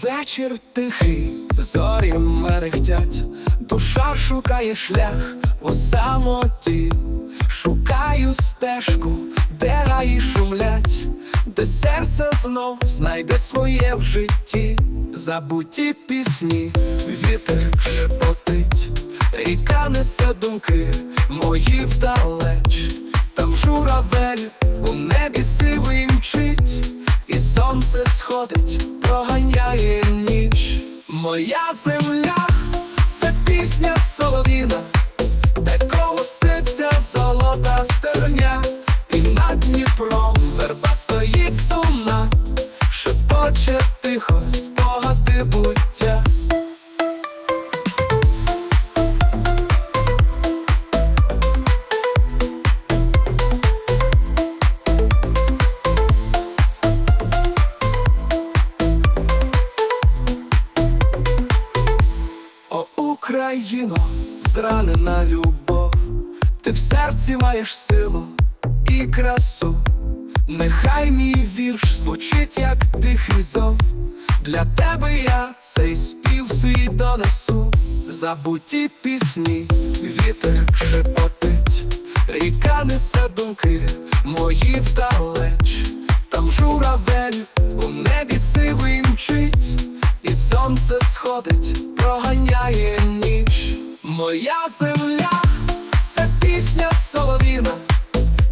Вечір тихий, зорі мерехтять, душа шукає шлях у самоті, шукаю стежку, де раї шумлять, де серце знов знайде своє в житті, забуті пісні, вітер шепотить, ріка несе думки мої вдалеч, там журавель сонце сходить, проганяє ніч. Моя земля Україно, зранена любов, ти в серці маєш силу і красу, нехай мій вірш звучить, як тихий зов. Для тебе я цей спів свій донесу, забуті пісні, вітер шепотить, ріка несе думки мої вдалеч, там журавель моя земля, це пісня соловіна,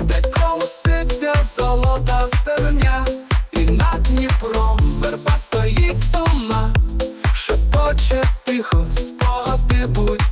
де колоситься золота стерня, і над Дніпром верба стоїть сумна, шепоче тихо, спогади будь.